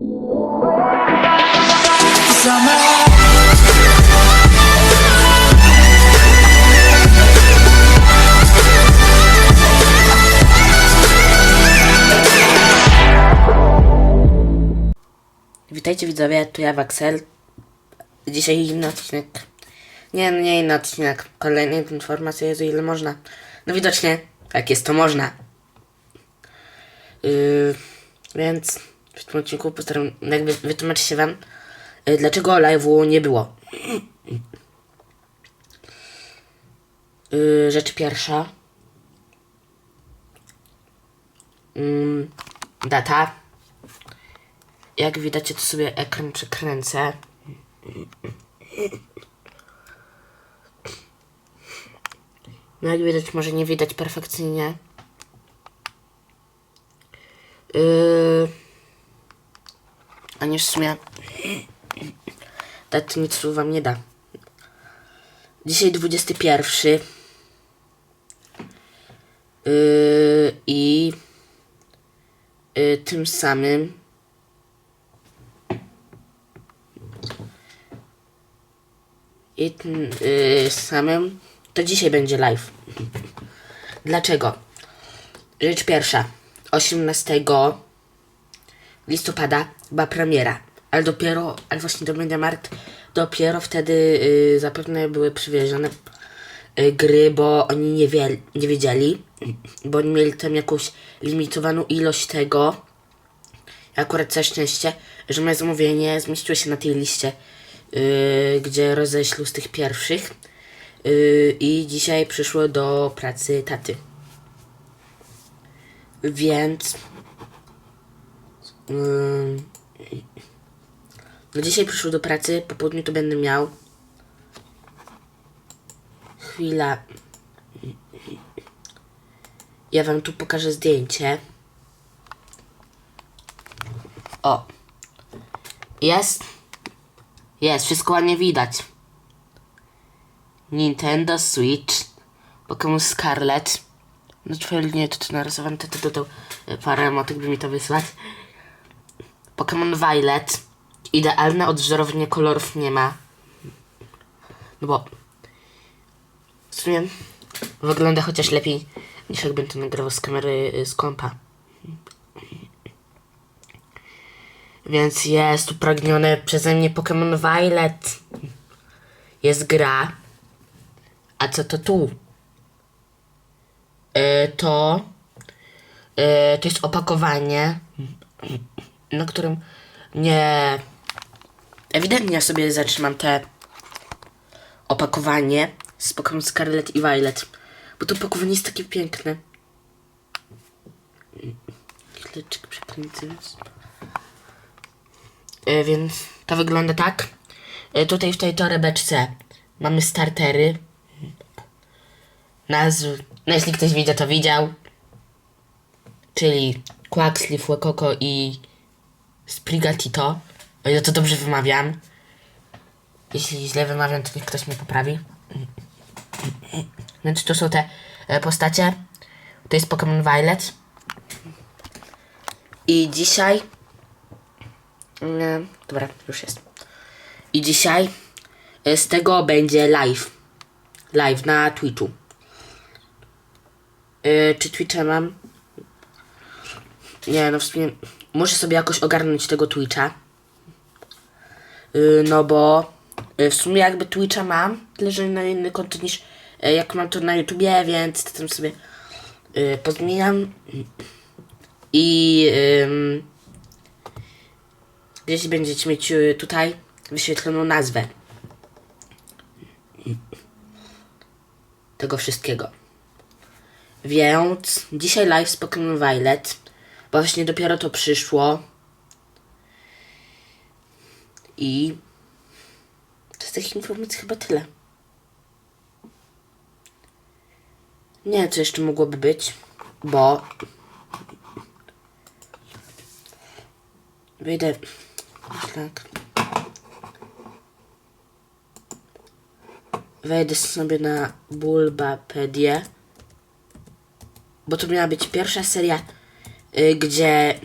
Witajcie widzowie, tu ja Waxel. Dzisiaj inny odcinek. Nie, no nie inny odcinek. Kolejna informacja, Jezu, ile można. No widocznie, tak jest, to można. Yy, więc w tym odcinku postaram jakby wytłumaczyć się wam, yy, dlaczego live'u nie było. Yy, rzecz pierwsza. Yy, data. Jak widać, to sobie ekran przekręcę. No jak widać, może nie widać perfekcyjnie. Yy... A nie w sumie... Tak nic wam nie da. Dzisiaj 21. Yy... I... Yy, tym samym... i tym yy, samym to dzisiaj będzie live. Dlaczego? Rzecz pierwsza. 18 listopada była premiera, ale dopiero, ale właśnie do Media Markt dopiero wtedy yy, zapewne były przywiezione yy, gry, bo oni nie, wie, nie wiedzieli, bo oni mieli tam jakąś limitowaną ilość tego, akurat całe szczęście, że moje zamówienie zmieściło się na tej liście, yy, gdzie roześlu z tych pierwszych. I dzisiaj przyszło do pracy taty. Więc. No dzisiaj przyszło do pracy, po południu to będę miał. Chwila. Ja wam tu pokażę zdjęcie. O. Jest. Jest, wszystko ładnie widać. Nintendo Switch. Pokémon Scarlet. No nie to tu narysowałem, to, to dodał parę emotek, by mi to wysłać. Pokémon Violet. Idealne odwzorowanie kolorów nie ma. No bo... W sumie wygląda chociaż lepiej niż jakbym to nagrywał z kamery y, z kompa. Więc jest upragnione przeze mnie Pokémon Violet. Jest gra. A co to tu? E, to. E, to jest opakowanie, na którym nie. Ewidentnie ja sobie zatrzymam te opakowanie z Pokémon Scarlet i Violet. Bo to opakowanie jest takie piękne. Chwileczkę przekręcę. E, więc to wygląda tak. E, tutaj w tej torebeczce mamy startery. Nazw, no jeśli ktoś widział, to widział. Czyli Quaxly, Fuecoco i Sprigatito. O ile to dobrze wymawiam. Jeśli źle wymawiam, to niech ktoś mnie poprawi. Więc to są te e, postacie. To jest Pokémon Violet. I dzisiaj nie, dobra, już jest. I dzisiaj y, z tego będzie live. Live na Twitchu. Y, czy Twitcha mam? Nie, no w sumie muszę sobie jakoś ogarnąć tego Twitcha. Y, no bo y, w sumie jakby Twitcha mam, tyle że na inny konto niż y, jak mam to na YouTubie, więc to tam sobie pozmieniam. I gdzieś będziecie mieć tutaj wyświetloną nazwę tego wszystkiego. Więc dzisiaj live z Pokémon Violet, bo właśnie dopiero to przyszło. I to z tych informacji chyba tyle. Nie, co jeszcze mogłoby być, bo wyjdę tak. Wejdę sobie na Bulbapedię. Bo to miała być pierwsza seria, gdzie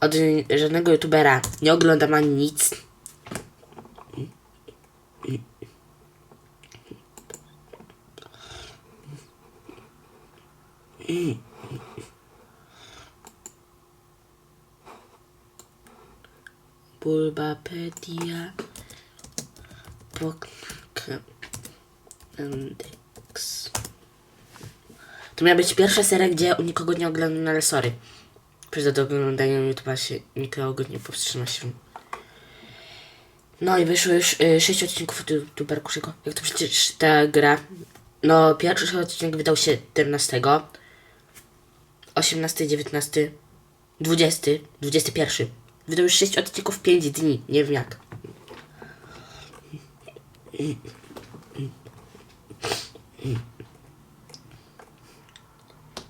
od żadnego youtubera nie oglądam ani nic. Bulbapedia Pokédex To miała być pierwsza seria, gdzie nikogo nie oglądam, no ale sorry. Przez do oglądania YouTube'a się nikogo nie powstrzyma się. No i wyszło już y, 6 odcinków od YouTuberkuszego. Jak to przecież ta gra. No, pierwszy odcinek wydał się 17, 18, 19, 20, 21. Wydał już 6 odcinków w 5 dni. Nie wiem jak.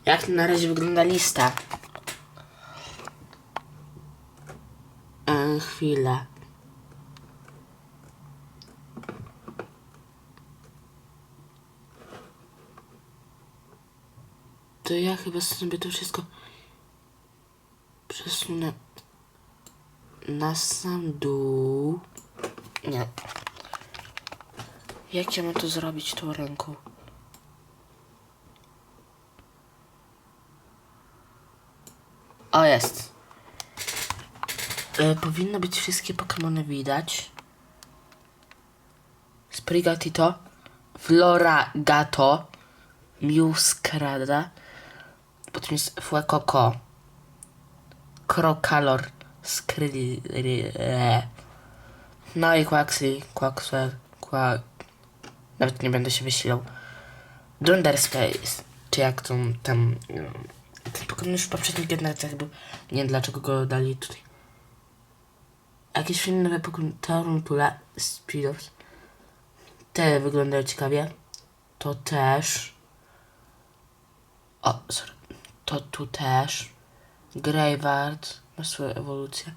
Jak na razie wygląda lista? E, chwila. To ja chyba sobie to wszystko przesunę na sam dół. Nie. Jak ja mam to zrobić tą ręką? O, jest. E, powinno być wszystkie Pokémony widać. Sprigatito, Floragato, Muskrada, potem jest Fuecoco, Krokalor, Skryre, no i Quaxly, Quaxwell, Quack... Nawet nie będę się wysilał. Dunderspace, czy jak to tam... Ten Pokémon już w poprzednich generacjach był. Nie wiem dlaczego go dali tutaj. Jakieś inne Pokémon, Taruntula, Speedos. Te wyglądają ciekawie. To też. O, sorry. To tu też. Greyward ma swoją ewolucję.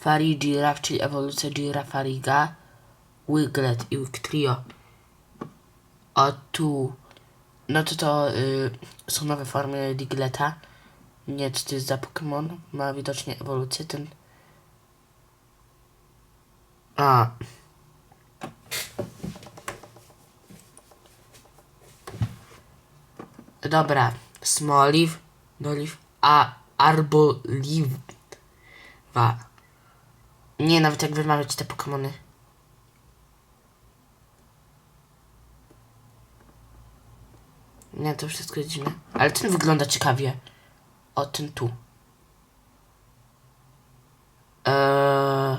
Fari Giraffe, czyli ewolucja Girafariga. Wiglet i Wictrio. O tu. No to to y, są nowe formy Digleta. Nie, co to jest za Pokémon? Ma widocznie ewolucję ten. A. Dobra. Smoliv, Doliv, a Arboliva. Nie, nawet jak wymawiać te Pokémony. Nie, to wszystko jest dziwne. Ale ten wygląda ciekawie. O, ten tu. Eee...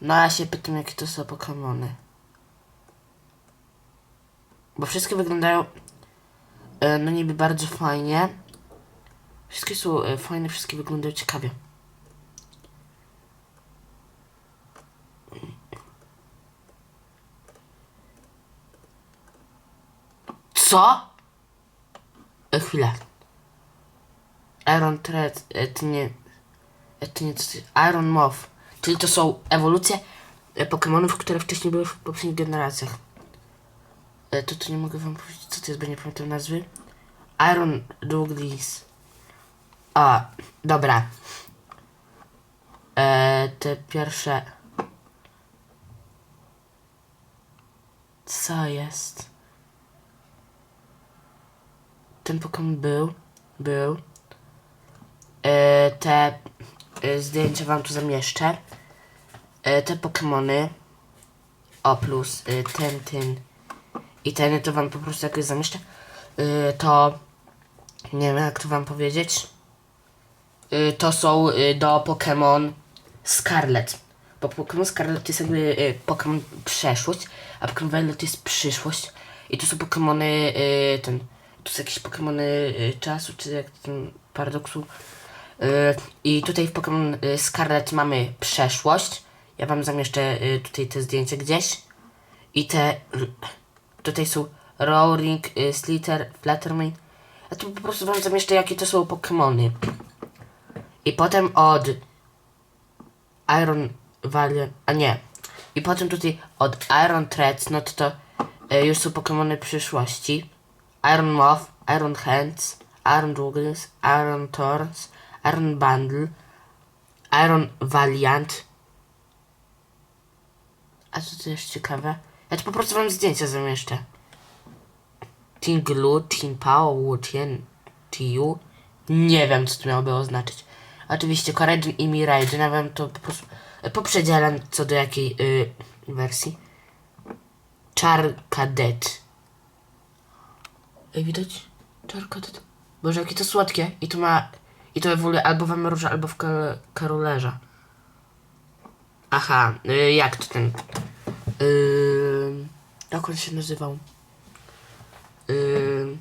No ja się pytam, jakie to są Pokémony. Bo wszystkie wyglądają... E, no niby bardzo fajnie. Wszystkie są e, fajne, wszystkie wyglądają ciekawie. Co? E, chwilę. Iron Thread, e, to nie... E, to nie... To jest Iron Moth. Czyli to są ewolucje e, Pokémonów, które wcześniej były w poprzednich generacjach. E, to tu nie mogę wam powiedzieć, co to jest, bo nie pamiętam nazwy. Iron Douglas. A, dobra. E, te pierwsze... Co jest? Ten Pokémon był, był. E, te e, zdjęcia wam tu zamieszczę. E, te Pokémony. O plus e, ten, ten i ten to wam po prostu jakoś zamieszczę. E, to nie wiem jak to wam powiedzieć. E, to są e, do Pokémon Scarlet. Bo Pokémon Scarlet to jest jakby e, Pokémon przeszłość, a Pokémon Violet to jest przyszłość. I to są Pokémony e, ten. To są jakieś Pokémony e, czasu, czy jak ten paradoksu. E, I tutaj w Pokémon e, Scarlet mamy przeszłość. Ja wam zamieszczę tutaj te zdjęcia gdzieś. I te. Tutaj są Roaring, y, Slither, Fluttermane. Ja tu po prostu wam zamieszczę jakie to są Pokémony. I potem od Iron Valley, a nie. I potem tutaj od Iron Threads, no to to y, już są Pokémony przyszłości. Iron Moth, Iron Hands, Aaron Douglas, Aaron Torrance, Aaron Bundle, Aaron Valiant. A co to jest ciekawe? Ja tu po prostu wam zdjęcia zamieszczę. Team Glue, Team Power, Wu Tien, Tiu. Nie wiem, co to miałoby oznaczyć. Oczywiście Corridon i Mirai, nie wiem, to po prostu poprzedzielam co do jakiej y, wersji. Char Cadet. Ej, widać? Char Cadet. Boże, jakie to słodkie. I to ma... I to ewoluuje albo w Emerze, albo w Kar- Karolerze. Aha, y, jak to ten... Yy, jak on się nazywał? Yy,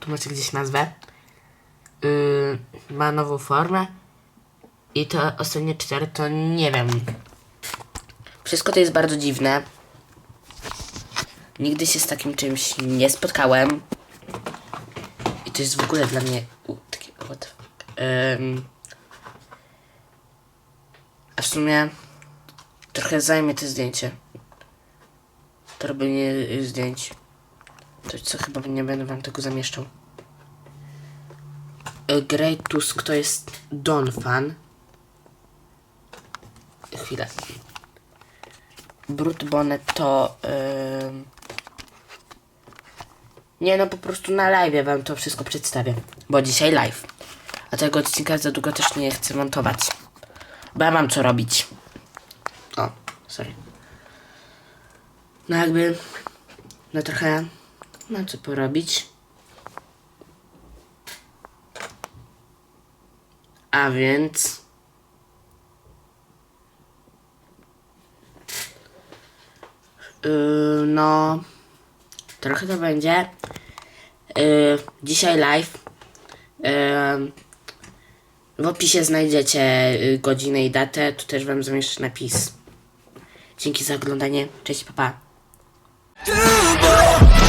tu macie gdzieś nazwę. Yy, ma nową formę. I te ostatnie cztery to nie wiem. Wszystko to jest bardzo dziwne. Nigdy się z takim czymś nie spotkałem. To jest w ogóle dla mnie u, takie what the fuck. Ym, a w sumie trochę zajmie to zdjęcie. To robienie y, zdjęć. To co chyba nie będę wam tego zamieszczał. Y, Great Tusk to jest Don Fan. Chwilę. Brut Bonnet to. ym, Nie no, po prostu na live wam to wszystko przedstawię. Bo dzisiaj live. A tego odcinka za długo też nie chcę montować. Bo ja mam co robić. O, sorry. No jakby. No trochę. Mam co porobić. A więc. Yy, no. Trochę to będzie. Yy, dzisiaj live. Yy, w opisie znajdziecie y, godzinę i datę. Tu też wam zamieszczę napis. Dzięki za oglądanie. Cześć, papa. Pa.